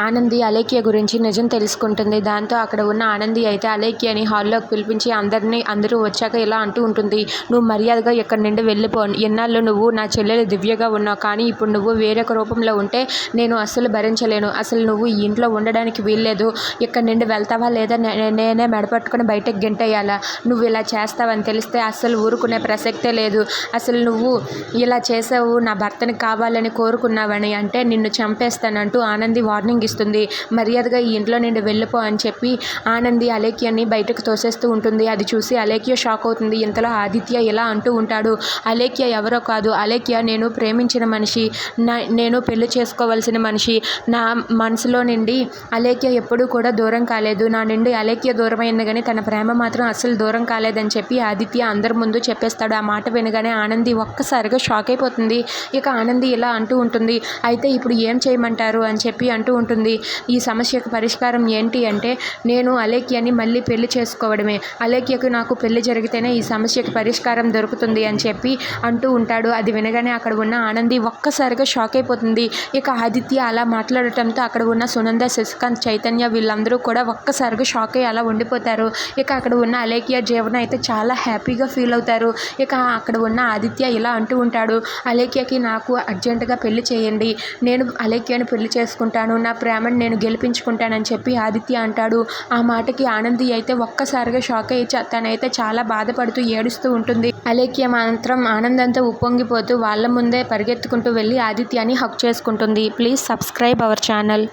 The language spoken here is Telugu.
ఆనంది అలేఖ్య గురించి నిజం తెలుసుకుంటుంది. దాంతో అక్కడ ఉన్న ఆనంది అయితే అలేఖ్యని హాల్లోకి పిలిపించి అందరినీ అందరూ వచ్చాక ఇలా అంటూ ఉంటుంది. నువ్వు మర్యాదగా ఇక్కడ నుండి వెళ్ళిపో. ఎన్నాళ్ళు నువ్వు నా చెల్లెలు దివ్యగా ఉన్నావు. కానీ ఇప్పుడు నువ్వు వేరొక రూపంలో ఉంటే నేను అస్సలు భరించలేను. అసలు నువ్వు ఈ ఇంట్లో ఉండడానికి వీల్లేదు. ఇక్కడి నుండి వెళ్తావా లేదా నే- నేనే మెడపట్టుకుని బయటకు గెంటేయాలా? నువ్వు ఇలా చేస్తావని తెలిస్తే అస్సలు ఊరుకునే ప్రసక్తే లేదు. అసలు నువ్వు ఇలా చేసావు నా భర్తని కావాలని కోరుకున్నావని అంటే నిన్ను చంపేస్తానంటూ ఆనంది వార్నింగ్ ఇస్తుంది మర్యాదగా ఈ ఇంట్లో నుండి వెళ్ళిపో అని చెప్పి ఆనంది అలేఖ్యాన్ని బయటకు తోసేస్తూ ఉంటుంది. అది చూసి అలేఖ్య షాక్ అవుతుంది. ఇంతలో ఆదిత్య ఇలా అంటూ ఉంటాడు? అలేఖ్య ఎవరో కాదు. అలేఖ్య నేను ప్రేమించిన మనిషి. నా నేను పెళ్ళి చేసుకోవాల్సిన మనిషి. నా మనసులో నుండి అలేఖ్య ఎప్పుడూ కూడా దూరం కాలేదు. నా నుండి అలేఖ్య దూరం అయింది కానీ తన ప్రేమ మాత్రం అస్సలు దూరం కాలేదని చెప్పి ఆదిత్య అందరి ముందు చెప్పేస్తాడు. ఆ మాట వినగానే ఆనంది ఒక్కసారిగా షాక్ అయిపోతుంది. ఇక ఆనంది ఇలా అంటూ ఉంటుంది. అయితే ఇప్పుడు ఏం చేయమంటారు? అని చెప్పి అంటూ ఉంటుంది ఉంటుంది. ఈ సమస్యకు పరిష్కారం ఏంటి అంటే నేను అలేఖ్యని మళ్ళీ పెళ్ళి చేసుకోవడమే. అలేఖ్యకు నాకు పెళ్ళి జరిగితేనే ఈ సమస్యకు పరిష్కారం దొరుకుతుంది అని చెప్పి అంటూ ఉంటాడు. అది వినగానే అక్కడ ఉన్న ఆనంది ఒక్కసారిగా షాక్ అయిపోతుంది. ఇక ఆదిత్య అలా మాట్లాడటంతో అక్కడ ఉన్న సునంద శశికాంత్ చైతన్య వీళ్ళందరూ కూడా ఒక్కసారిగా షాక్ అయ్యి అలా ఉండిపోతారు. ఇక అక్కడ ఉన్న అలేఖ్య జీవన అయితే చాలా హ్యాపీగా ఫీల్ అవుతారు. ఇక అక్కడ ఉన్న ఆదిత్య ఇలా అంటూ ఉంటాడు. అలేఖ్యకి నాకు అర్జెంటుగా పెళ్ళి చేయండి. నేను అలేఖ్యను పెళ్ళి చేసుకుంటాను. నా ప్రేమను నేను గెలిపించుకుంటానని చెప్పి ఆదిత్య అంటాడు. ఆ మాటకి ఆనంది అయితే ఒక్కసారిగా షాక్ అయ్యి తనైతే చాలా బాధపడుతూ ఏడుస్తూ ఉంటుంది. అలేఖ్య మాత్రం ఆనందంతో ఉప్పొంగిపోతూ వాళ్ళ ముందే పరిగెత్తుకుంటూ వెళ్ళి ఆదిత్యాని హక్ చేసుకుంటుంది. Please subscribe our channel.